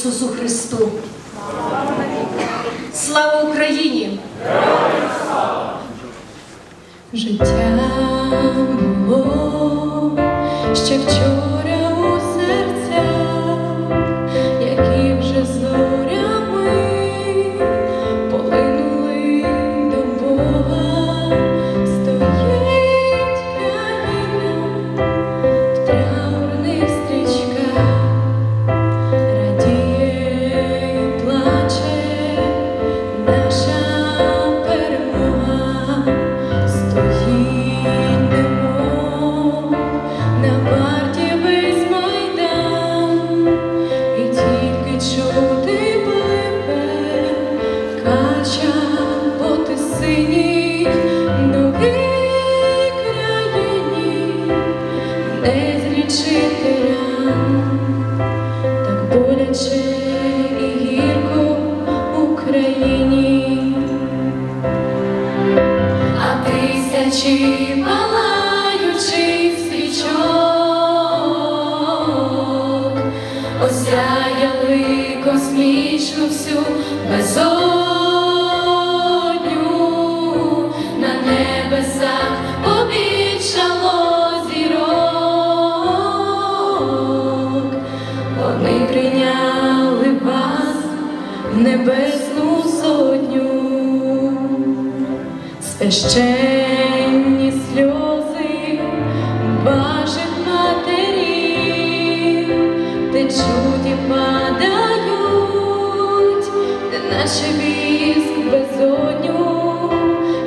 Ісусу Христу! Слава Україні! Життя було ще вчора космічну всю безодню на небесах побільшало зірок. Вони прийняли вас в небесну сотню священні сльози ваших матерів течуть і падають, наче віск безодню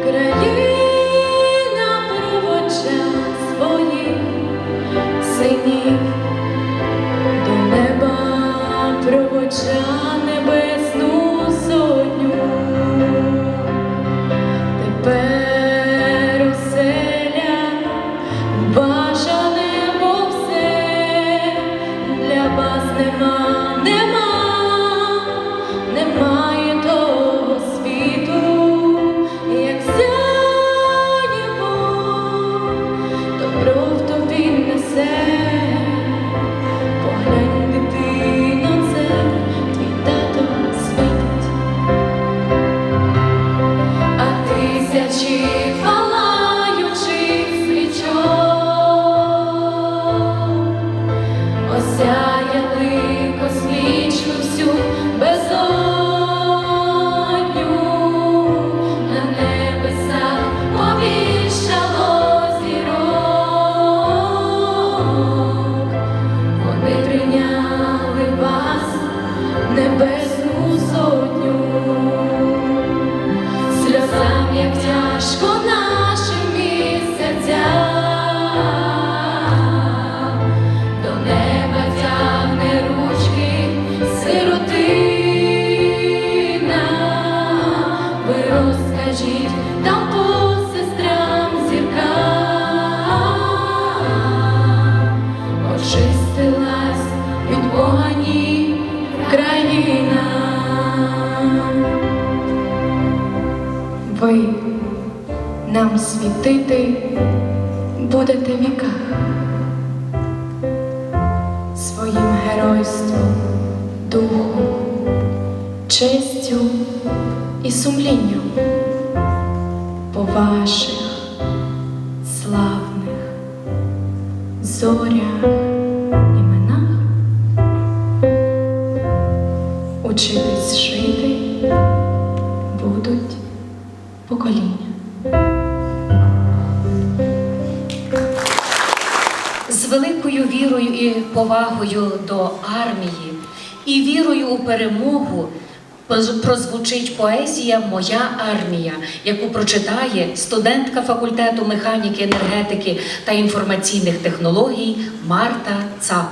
країна проводжа своїх синів до неба проводжа небесну тисячі нам світити будете віка своїм геройством, духом, честю і сумлінням по ваших славних зорях іменах. Учитись вірою і повагою до армії і вірою у перемогу прозвучить поезія Моя армія, яку прочитає студентка факультету механіки, енергетики та інформаційних технологій Марта Цап.